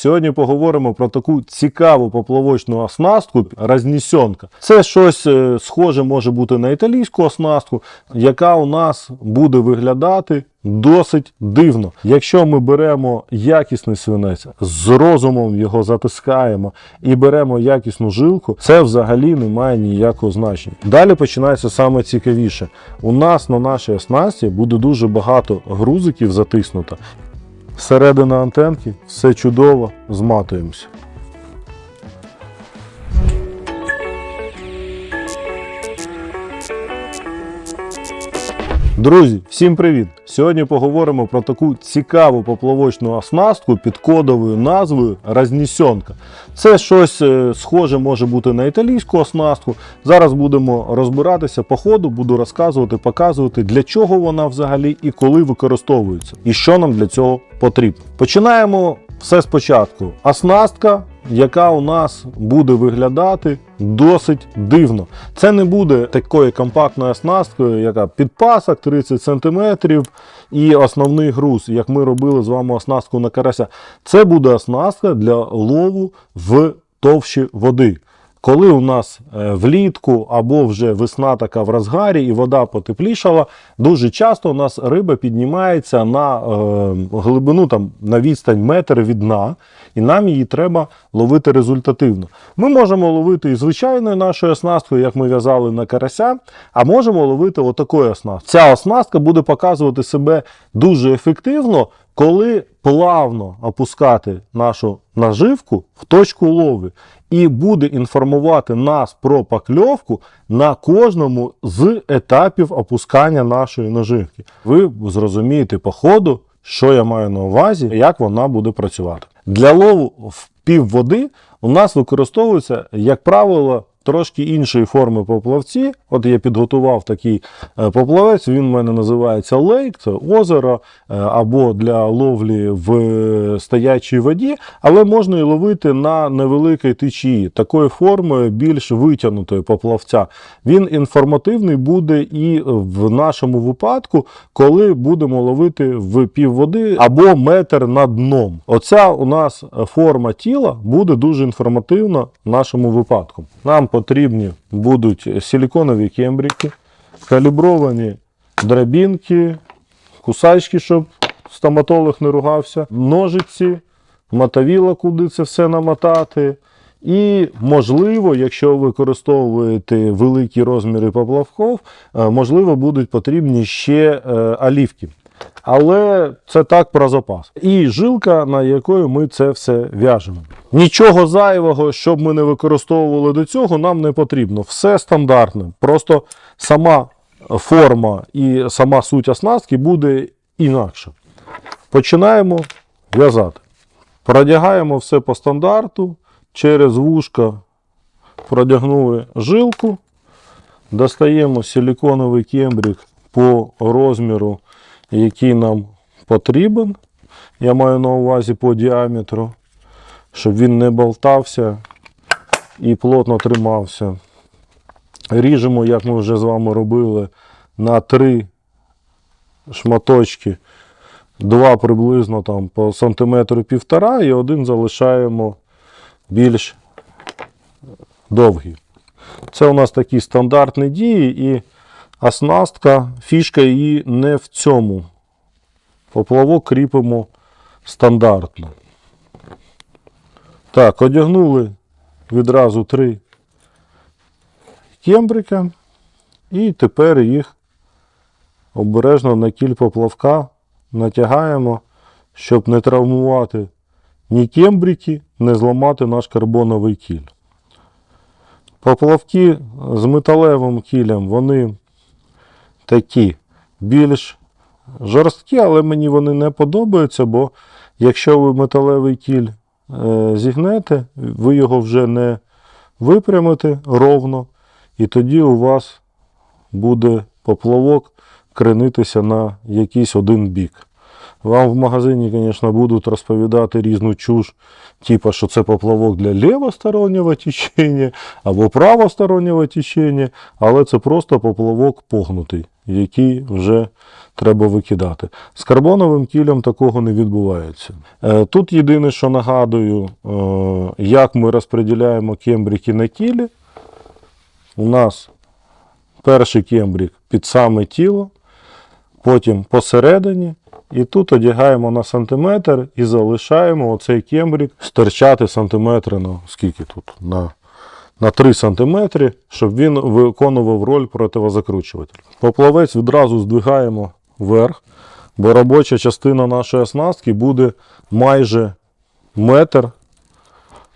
Сьогодні поговоримо про таку цікаву поплавочну оснастку рознесенка. Це щось е, схоже може бути на італійську оснастку, яка у нас буде виглядати досить дивно. Якщо ми беремо якісний свинець, з розумом його затискаємо і беремо якісну жилку, це взагалі не має ніякого значення. Далі починається саме цікавіше. У нас на нашій оснасті буде дуже багато грузиків затиснуто. Середина антенки все чудово, зматуємося. Друзі, всім привіт! Сьогодні поговоримо про таку цікаву поплавочну оснастку під кодовою назвою Рознесенка. Це щось е, схоже може бути на італійську оснастку. Зараз будемо розбиратися по ходу, буду розказувати, показувати, для чого вона взагалі і коли використовується, і що нам для цього потрібно. Починаємо все спочатку. Оснастка, яка у нас буде виглядати досить дивно. Це не буде такою компактною оснасткою, яка підпасок 30 см і основний груз, як ми робили з вами оснастку на карася. Це буде оснастка для лову в товщі води. Коли у нас е, влітку або вже весна така в розгарі і вода потеплішала, дуже часто у нас риба піднімається на е, глибину там, на відстань метр від дна, і нам її треба ловити результативно. Ми можемо ловити і звичайною нашою оснасткою, як ми в'язали на карася, а можемо ловити отакою оснасткою. Ця оснастка буде показувати себе дуже ефективно, коли плавно опускати нашу наживку в точку лови і буде інформувати нас про пакльовку на кожному з етапів опускання нашої наживки. Ви зрозумієте по ходу, що я маю на увазі, як вона буде працювати. Для лову в пів води у нас використовується, як правило, трошки іншої форми поплавці. От я підготував такий е, поплавець, він в мене називається лейк, це озеро е, або для ловлі в е, стоячій воді, але можна і ловити на невеликій течії, такої форми більш витягнутої поплавця. Він інформативний буде і в нашому випадку, коли будемо ловити в пів води або метр над дном. Оця у нас форма тіла буде дуже інформативна в нашому випадку. Нам потрібні будуть силіконові кембрики, калібровані драбінки, кусачки, щоб стоматолог не ругався, ножиці, мотовіла, куди це все намотати. І, можливо, якщо використовуєте великі розміри поплавків, е, можливо, будуть потрібні ще е, олівки. Але це так про запас. І жилка, на якої ми це все в'яжемо. Нічого зайвого, щоб ми не використовували до цього, нам не потрібно. Все стандартне. Просто сама форма і сама суть оснастки буде інакша. Починаємо в'язати. Продягаємо все по стандарту. Через вушка продягнули жилку. Достаємо силіконовий кембрик по розміру, який нам потрібен. Я маю на увазі по діаметру, щоб він не болтався і плотно тримався. Ріжемо, як ми вже з вами робили, на три шматочки, два приблизно там по сантиметру півтора, і один залишаємо більш довгий. Це у нас такі стандартні дії, і оснастка, фішка її не в цьому. Поплавок кріпимо стандартно. Так, одягнули відразу три кембрика. І тепер їх обережно на кіль поплавка натягаємо, щоб не травмувати ні кембрики, не зламати наш карбоновий кіль. Поплавки з металевим кілем, вони такі більш жорсткі, але мені вони не подобаються, бо якщо ви металевий кіль е, зігнете, ви його вже не випрямите ровно, і тоді у вас буде поплавок кренитися на якийсь один бік. Вам в магазині, звісно, будуть розповідати різну чуш, типу, що це поплавок для лівостороннього течення або правостороннього течення, але це просто поплавок погнутий. Який вже треба викидати. З карбоновим кілем такого не відбувається. Е, Тут єдине, що нагадую, е, як ми розподіляємо кембрики на кілі. У нас перший кембрик під саме тіло, потім посередині, і тут одягаємо на сантиметр і залишаємо оцей кембрик стирчати сантиметри на скільки тут? На, на 3 см, щоб він виконував роль противозакручувателя. Поплавець відразу здвигаємо вверх, бо робоча частина нашої оснастки буде майже метр,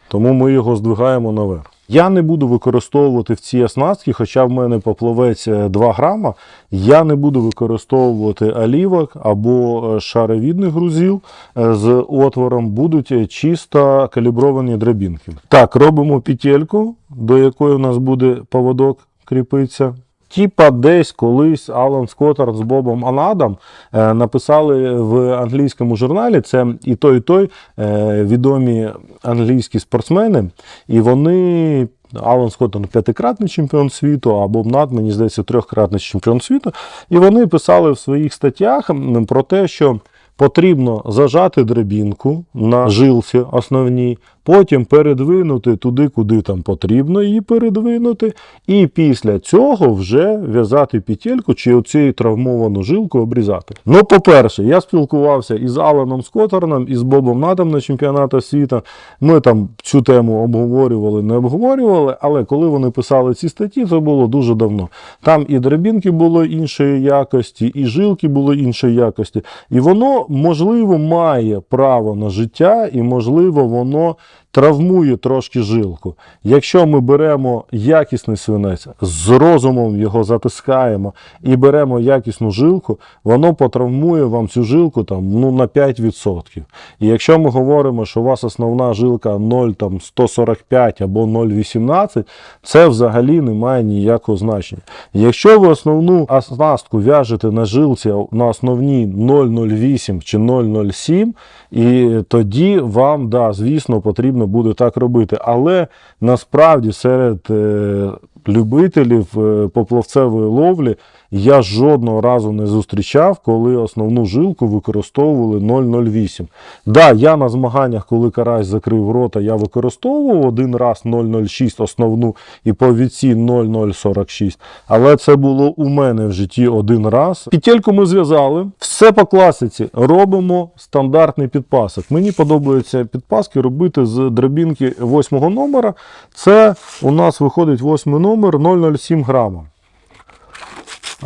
тому ми його здвигаємо наверх. Я не буду використовувати в цій оснастці, хоча в мене поплавець е, 2 грама, я не буду використовувати олівок або е, шаровідних грузів е, з отвором, будуть е, чисто калібровані драбінки. Так, робимо петельку, до якої у нас буде поводок кріпитися. Типа десь колись Алан Скоттер з Бобом Анадом е, написали в англійському журналі. Це і той, і той е, відомі англійські спортсмени, і вони. Алан Скоттер п'ятикратний чемпіон світу, а Боб Над, мені здається, трьохкратний чемпіон світу. І вони писали в своїх статтях про те, що потрібно зажати драбінку на жилці основній, потім передвинути туди, куди там потрібно її передвинути, і після цього вже в'язати петельку чи оцю травмовану жилку обрізати. Ну, по-перше, я спілкувався із Аланом Скоттерном, і з Бобом Надом на чемпіонату світу. Ми там цю тему обговорювали, не обговорювали, але коли вони писали ці статті, це було дуже давно. Там і драбінки було іншої якості, і жилки були іншої якості. І воно, можливо, має право на життя, і можливо, воно травмує трошки жилку. Якщо ми беремо якісний свинець, з розумом його затискаємо і беремо якісну жилку, воно потравмує вам цю жилку там, ну, на 5%. І якщо ми говоримо, що у вас основна жилка 0,145 або 0,18, це взагалі не має ніякого значення. Якщо ви основну оснастку в'яжете на жилці на основній 0,08 чи 0,07, і тоді вам, да, звісно, потрібно буде так робити. Але насправді серед е, любителів е, поплавцевої ловлі я жодного разу не зустрічав, коли основну жилку використовували 0,08. Да, я на змаганнях, коли карась закрив рота, я використовував один раз 0,06 основну і по віці 0,046. Але це було у мене в житті один раз. Петельку ми зв'язали. Все по класиці. Робимо стандартний підпасок. Мені подобається підпаски робити з драбінки 8 номера. Це у нас виходить 8 номер 0,07 грама.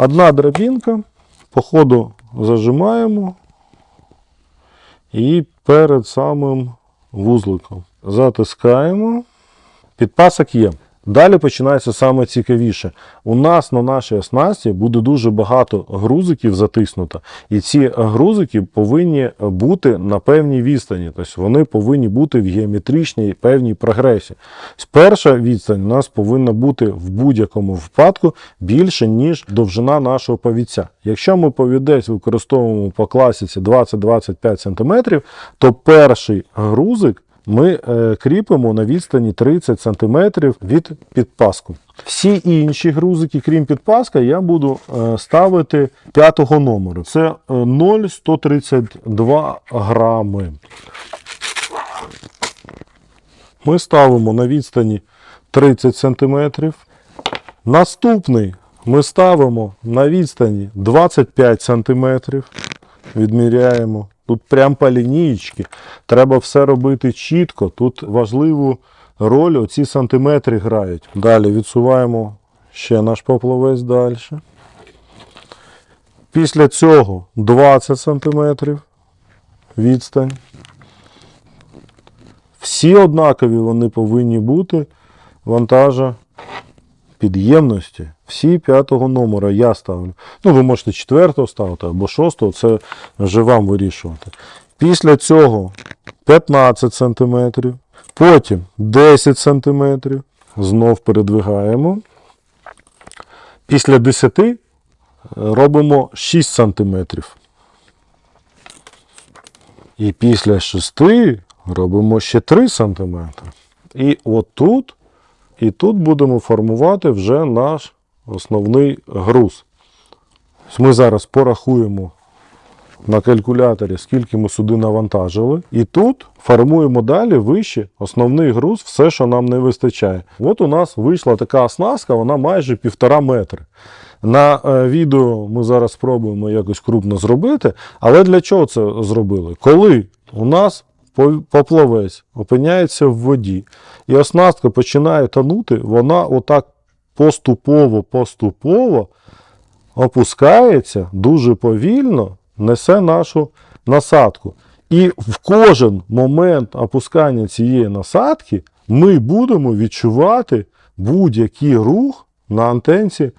Одна драбінка, по ходу зажимаємо і перед самим вузликом затискаємо. Підпасок є. Далі починається саме цікавіше. У нас на нашій оснасті буде дуже багато грузиків затиснуто, і ці грузики повинні бути на певній відстані. Тобто вони повинні бути в геометричній певній прогресії. Перша відстань у нас повинна бути в будь-якому випадку більше, ніж довжина нашого повідця. Якщо ми повідець використовуємо по класиці 20-25 см, то перший грузик ми е, кріпимо на відстані 30 см від підпаску. Всі інші грузики, крім підпаска, я буду е, ставити п'ятого номеру. Це е, 0,132 грами. Ми ставимо на відстані 30 см. Наступний ми ставимо на відстані 25 см. Відміряємо. Тут прям по лінієчки. Треба все робити чітко. Тут важливу роль оці сантиметри грають. Далі відсуваємо ще наш поплавець далі. Після цього 20 см відстань. Всі однакові вони повинні бути вантажа підємності. Всі п'ятого номера я ставлю. Ну, ви можете четвертого ставити або шостого, це вже вам вирішувати. Після цього 15 см, потім 10 см, знов передвигаємо. Після 10 робимо 6 см. І після 6 робимо ще 3 см. І отут, і тут будемо формувати вже наш основний груз. Ми зараз порахуємо на калькуляторі, скільки ми сюди навантажили. І тут формуємо далі вище основний груз, все, що нам не вистачає. От у нас вийшла така оснастка, вона майже півтора метри. На е, відео ми зараз спробуємо якось крупно зробити, але для чого це зробили? Коли у нас по- поплавець опиняється в воді, і оснастка починає тонути, вона отак поступово-поступово опускається дуже повільно, несе нашу насадку. І в кожен момент опускання цієї насадки ми будемо відчувати будь-який рух на антенці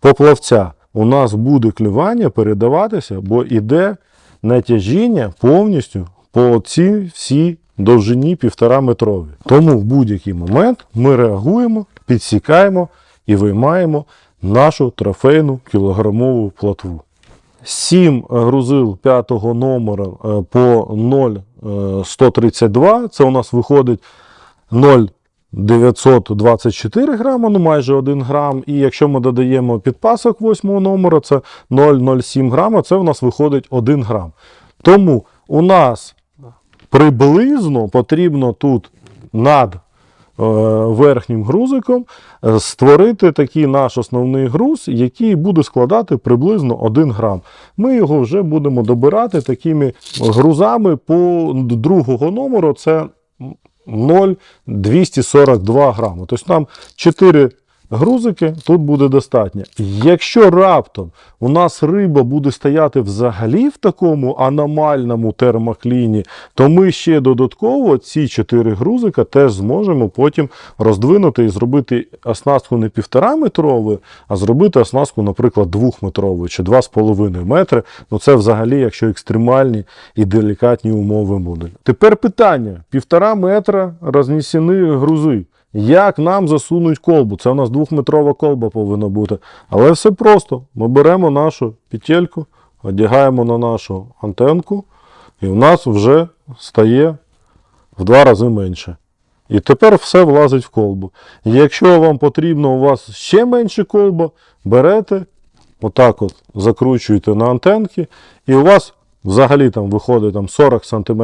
поплавця. У нас буде клювання передаватися, бо іде натяжіння повністю по цій всій довжині півтора метрові. Тому в будь-який момент ми реагуємо, підсікаємо і виймаємо нашу трофейну кілограмову платву. 7 грузил 5 номера е, по 0,132. Це у нас виходить 0,924 грама, ну майже 1 грам. І якщо ми додаємо підпасок 8 номера, це 0,07 грама, це у нас виходить 1 грам. Тому у нас приблизно потрібно тут над е, верхнім грузиком е, створити такий наш основний груз, який буде складати приблизно 1 грам. Ми його вже будемо добирати такими грузами по другого номеру. Це 0,242 грами. Тобто нам 4 грузики тут буде достатньо. Якщо раптом у нас риба буде стояти взагалі в такому аномальному термокліні, то ми ще додатково ці 4 грузика теж зможемо потім роздвинути і зробити оснастку не півтора метровою, а зробити оснастку, наприклад, двохметровою чи 2,5 метри. Ну це взагалі, якщо екстремальні і делікатні умови будуть. Тепер питання: півтора метра рознесені грузи. Як нам засунуть колбу? Це у нас двохметрова колба повинна бути. Але все просто. Ми беремо нашу петельку, одягаємо на нашу антенку, і в нас вже стає в два рази менше. І тепер все влазить в колбу. І якщо вам потрібно у вас ще менше колба, берете, отак от закручуєте на антенки, і у вас взагалі там виходить там 40 см.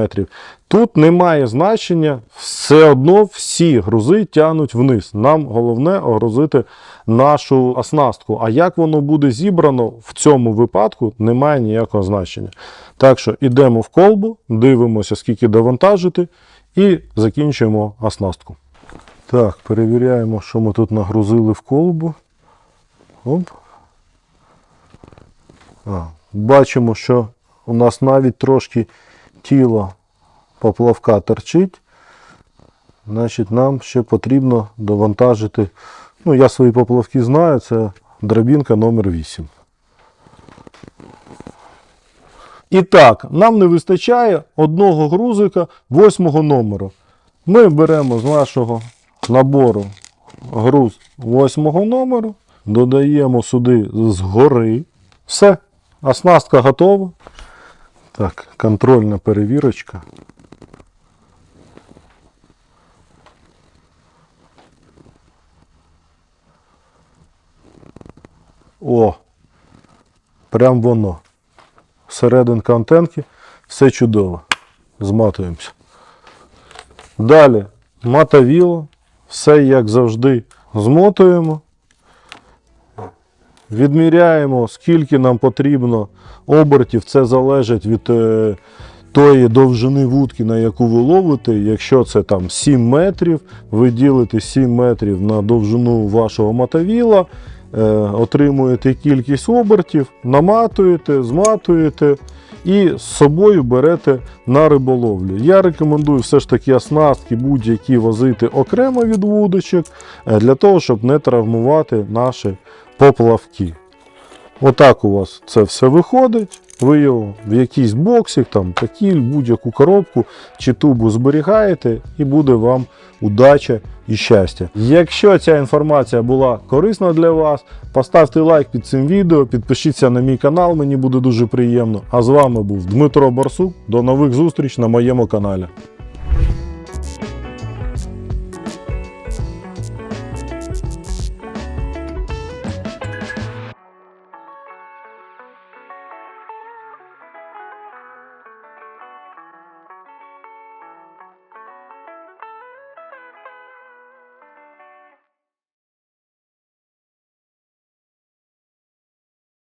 Тут немає значення, все одно всі грузи тягнуть вниз. Нам головне огрузити нашу оснастку. А як воно буде зібрано в цьому випадку, немає ніякого значення. Так що йдемо в колбу, дивимося, скільки довантажити, і закінчуємо оснастку. Так, перевіряємо, що ми тут нагрузили в колбу. Оп. А, бачимо, що у нас навіть трошки тіло поплавка торчить. Значить, нам ще потрібно довантажити. Ну, я свої поплавки знаю, це драбінка номер 8. І так, нам не вистачає одного грузика восьмого номеру. Ми беремо з нашого набору груз восьмого номеру, додаємо сюди згори. Все, оснастка готова. Так, контрольна перевірочка. О, прям воно. Серединка антенки, все чудово. Зматуємося. Далі матавіло, все як завжди змотуємо. Відміряємо, скільки нам потрібно обертів. Це залежить від е, тої довжини вудки, на яку ви ловите. Якщо це там 7 метрів, ви ділите 7 метрів на довжину вашого мотовіла, е, отримуєте кількість обертів, наматуєте, зматуєте і з собою берете на риболовлю. Я рекомендую все ж таки оснастки будь-які возити окремо від вудочок, е, для того, щоб не травмувати наші поплавки. Отак у вас це все виходить. Ви його в якийсь боксик, там, такіль, будь-яку коробку чи тубу зберігаєте, і буде вам удача і щастя. Якщо ця інформація була корисна для вас, поставте лайк під цим відео, підпишіться на мій канал, мені буде дуже приємно. А з вами був Дмитро Барсук. До нових зустріч на моєму каналі.